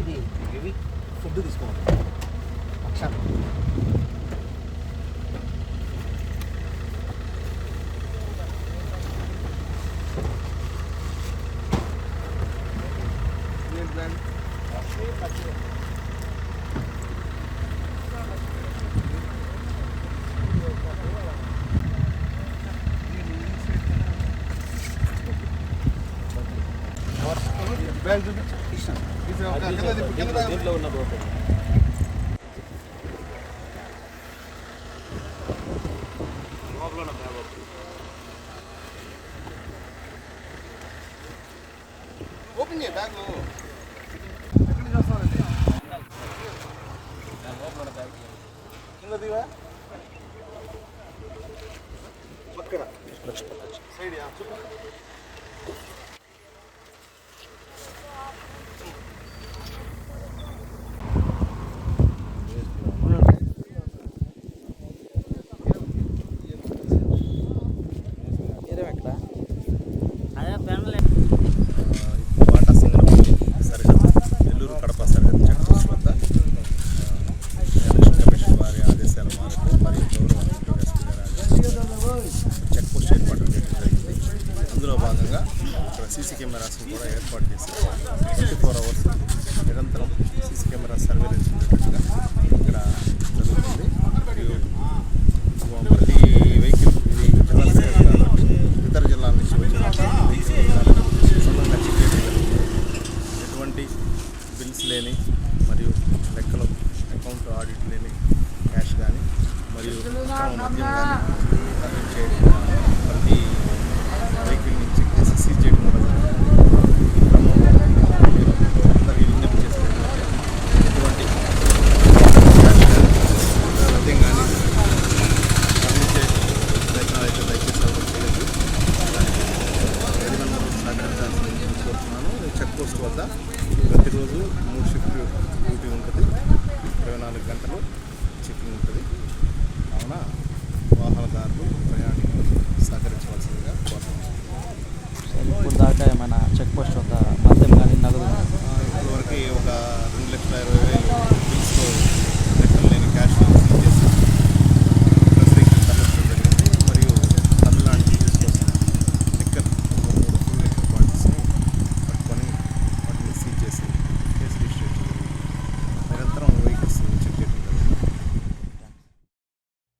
ఇది ఇవి ఫుడ్ తీసుకోవాలి పక్షాలు Thank you. బ్యాగ్ చూపించు ఇది ఒక కింద తిప్పు, కింద తాగు. దీంట్లో ఉన్న బ్రోకర్ లోపల ఉన్న బ్యాగ్ ఒకటి. ఓపెన్ చేయి బ్యాగ్ ఎక్కడి నుంచి వస్తారండి దాని లోపల ఉన్న బ్యాగ్ కింద దివా పక్కన సైడ్ యా, చూపు చెక్ పోస్ట్ ఏర్పాటు జరిగింది అందులో భాగంగా ఇక్కడ సీసీ కెమెరాస్ కూడా ఏర్పాటు చేసి ట్వంటీ ఫోర్ అవర్స్ నిరంతరం సీసీ కెమెరా సర్వేలెన్స్ ఉండేటట్టుగా ఇక్కడ జరుగుతుంది. ప్రతి వెహికల్ ఇది జిల్లా ఇతర జిల్లాల నుంచి వచ్చిన వెహికల్ చెక్ చేయడం జరుగుతుంది ఎటువంటి బిల్స్ లేని మరియు లెక్కలు అకౌంట్ ఆడిట్ లేని క్యాష్ కానీ మరియు మద్యం కానీ తరలించే ప్రతి వెహికల్ నుంచి కేసు సీజ్ చేయడం కూడా ఈ క్రమంలో అందరికీ విజ్ఞప్తి చేసినట్లయితే ఎటువంటి కానీ మద్యం ప్రయత్నాలు అయితే దయచేసి ఎవరు దానికి సహకరించాల్సింది కోరుతున్నాను చెక్ పోస్ట్ వద్ద ప్రతిరోజు మూడు షిఫ్ట్ డ్యూటీ ఉంటుంది. ఇరవై నాలుగు గంటలు చెకింగ్ ఉంటుంది వాహనదారులు ప్రయాణికులు సహకరించవలసిందిగా కోరుతున్నాను ఇప్పుడు దాకా ఏమైనా చెక్ పోస్ట్ వద్ద మద్యం కానీ నగదు కానీ ఇప్పటివరకు ఒక రెండు లక్షల ఇరవై వేలు బిల్స్తో లెక్కలు లేని క్యాష్ సీజ్ చేసి ప్రజలకి తరలించడం జరిగింది మరియు తమిళనాడు డిసీజ్ కోసం లిక్కర్ మూడు ఫుల్ లిక్కర్ క్వాంటిటీస్ని పట్టుకొని వాటిని సీజ్ చేసి కేసు రిజిస్టర్ చేయడం జరిగింది నిరంతరం వెహికల్స్ చెక్ చేయడం జరిగింది సత్యాలో ఆఫర్ ఎల్లప్పుడు super TV fridge washing machine AC అన్ని వస్తువులు కొనండి సత్యాకి రండి